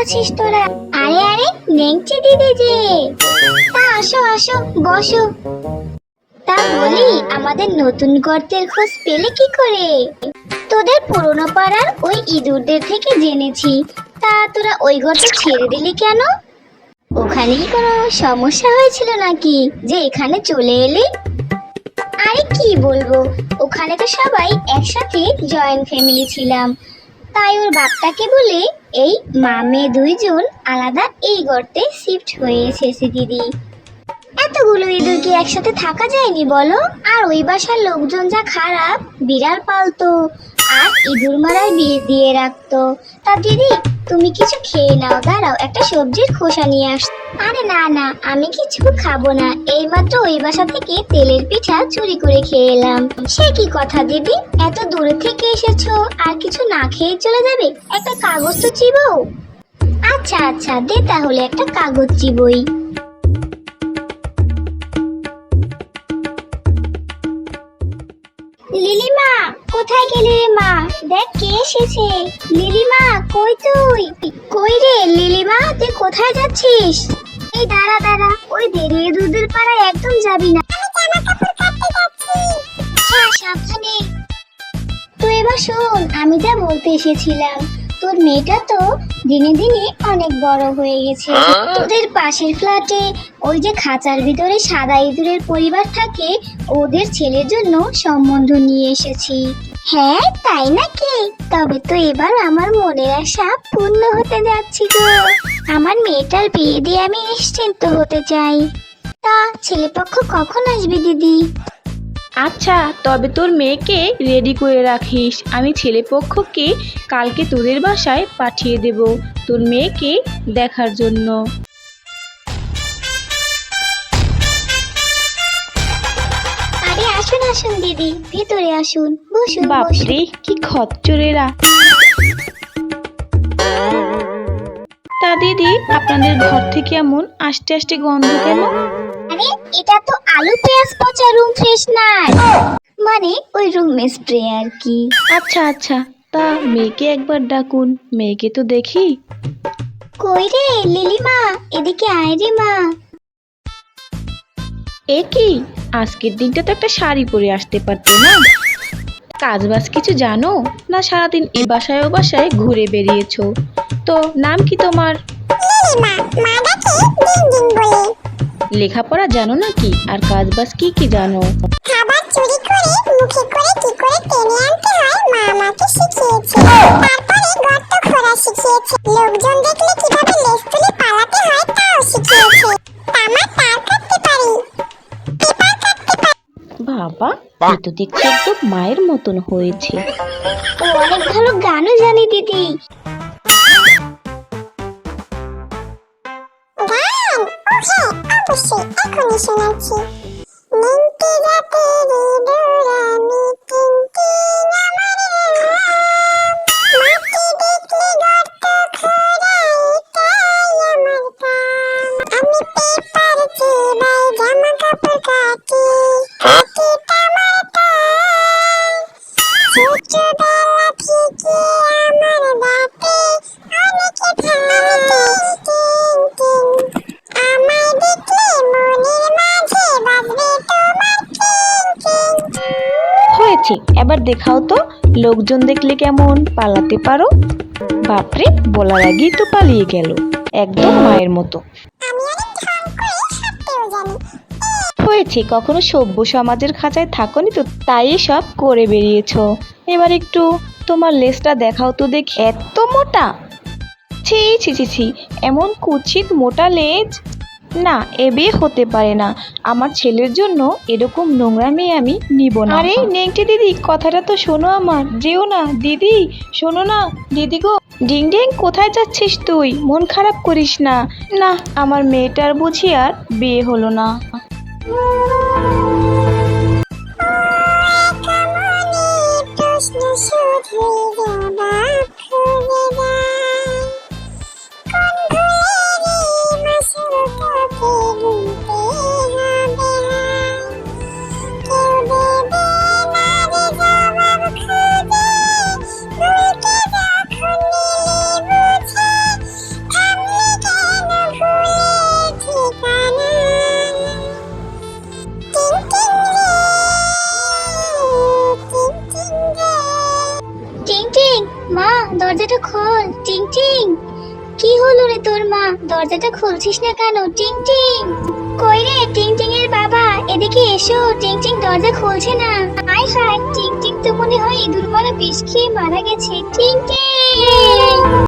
আছিস তোরা? আরে আরে নেংচি দিদি যে। তা আসো আসো, বসো। তা বলি, আমাদের নতুন গর্তের খোঁজ পেলে কি করে? তোদের পুরনো পাড়ার ওই ইঁদুরদের থেকে জেনেছি। তা তোরা ওই গর্ত ছেড়ে দিলি কেন? ওখানেই কোনো সমস্যা হয়েছিল নাকি? যে এখানে চলে এলি? আরে, কি বলব? ওখানে তো সবাই একসাথে জয়েন্ট ফ্যামিলি ছিলাম। তাই ওর বাপটাকে বলে এই মা মেয়ে দুইজন আলাদা এই গর্তে শিফট হয়ে এসেছে, দিদি। এতগুলো ইঁদুর কি একসাথে থাকা যায়নি বলো? আর ওই বাসার লোকজন যা খারাপ, বিড়াল পালতো। আর ইঁদুর মারার বিষ দিয়ে রাখতো। তা দিদি, তুমি কিছু খেয়ে নাও, দাঁড়াও, একটা সবজির খোসা নিয়ে আস। আরে না না, আমি কিছু খাব না, এইমাত্র ওই বাসা থেকে তেলের পিঠা চুরি করে খেয়ে এলাম। সে কি কথা দিদি? এত দূরে থেকে এসেছ, আর কিছু না খেয়ে চলে যাবে? একটা কাগজ তো চিবো। আচ্ছা আচ্ছা দে তাহলে একটা কাগজ চিবই। লিলিমা কোথায় গেলি রে মা? দেখ কে এসেছে। লিলিমা কই তুই? কই রে লিলিমা তুই কোথায় যাচ্ছিস? এই দাঁড়া দাঁড়া ওই দেরি দুধের পাড়ায় একদম যাবি না। আচ্ছা, সাবধানে। তো এবার শোন আমি যা বলতে এসেছিলাম তোর মেয়েটা তো দিনে দিনে অনেক বড় হয়ে গেছে। তোদের পাশের ফ্ল্যাটে ওই যে খাঁচার ভিতরে সাদা ইঁদুরের পরিবার থাকে ওদের ছেলের জন্য সম্বন্ধ নিয়ে এসেছি। হ্যাঁ তাই নাকি? তবে তো এবার আমার মনের আশা পূর্ণ হতে যাচ্ছি গো। আমার মেয়েটার বিয়ে দিয়ে আমি নিশ্চিন্ত হতে চাই। তা ছেলেপক্ষ কখন আসবে দিদি? আচ্ছা তবে তোর মেয়েকে রেডি করে রাখিস। আমি ছেলেপক্ষকে কালকে তোদের বাসায় পাঠিয়ে দেব তোর মেয়েকে দেখার জন্য। আরে আসুন আসুন দিদি। ভেতরে আসুন। বসুন বাপরে কি খচ্চরেরা। তা দিদি আপনাদের ঘর থেকে এমন আস্তে আস্তে গন্ধ কেন? আরে এটা তো আলু পেঁয়াজ পচা রুম ফ্রেশনার মানে ওই রুম স্প্রে আর কি। আচ্ছা আচ্ছা তা মেয়েকে একবার ডাকুন মেয়েকে তো দেখি। কই রে লিলিমা? এদিকে আয় রে মা। এ কি? আজকের দিনটা তো একটা শাড়ি পরে আসতে পারতো না। কাজ বাজ কিছু জানো? না সারাদিন এ বাসায় ও বাসায় ঘুরে বেরিয়েছো? তো নাম কি তোমার? লেখাপড়া জানো নাকি? আর কাজ বাজ কি কি জানো? খাবার চুরি করে মুখে করে কি করে টেনে আনতে হয় মা আমাকে শিখিয়েছে। তারপরে গর্ত খোঁড়া শিখিয়েছে। লোকজন দেখলে কীভাবে লেজ তুলে পালাতে হয় তাও শিখিয়েছে। তামা তার করতে পারি। পেপার কাটতে পারি। বাবা এ তো দেখছি একদম মায়ের মতন হয়েছে। ও অনেক ভালো গানও জানি দিদি। 不是，爱哭的 aku. দেখাও তো, লোকজন দেখলে কেমন? পালাতে পারো? বাপরে, বলার আগেই তো পালিয়ে গেল, একদম মায়ের মতো। হয়েছে, কখনো সভ্য সমাজের খাঁচায় থাকনি তো, তাই সব করে বেরিয়েছো। এবার একটু তোমার লেজটা দেখাও তো দেখি, এত মোটা! ছি ছি ছি ছি, এমন কুচিত মোটা লেজ! না, এ বিয়ে হতে পারে না। আমার ছেলের জন্য এরকম নোংরা মেয়ে আমি নিব না। আরে, নেংটি দিদি, কথাটা তো শোনো আমার। যেও না, দিদি, শোনো না, দিদি গো। ডিং ডিং, কোথায় যাচ্ছিস তুই? মন খারাপ করিস না। না, আমার মেয়েটার বুঝি আর বিয়ে হলো না। মা, দরজাটা খোল। টিং টিং। কি হলো রে তোর মা? দরজাটা খুলছিস না কেন? টিং টিং। কই রে? টিং টিং এর বাবা। এদিকে এসো। টিং টিং, দরজা খুলছে না। Hi hi. টিং টিং তো মনে হয় ইঁদুর মারা বিষ খেয়ে মারা গেছে। টিং টিং।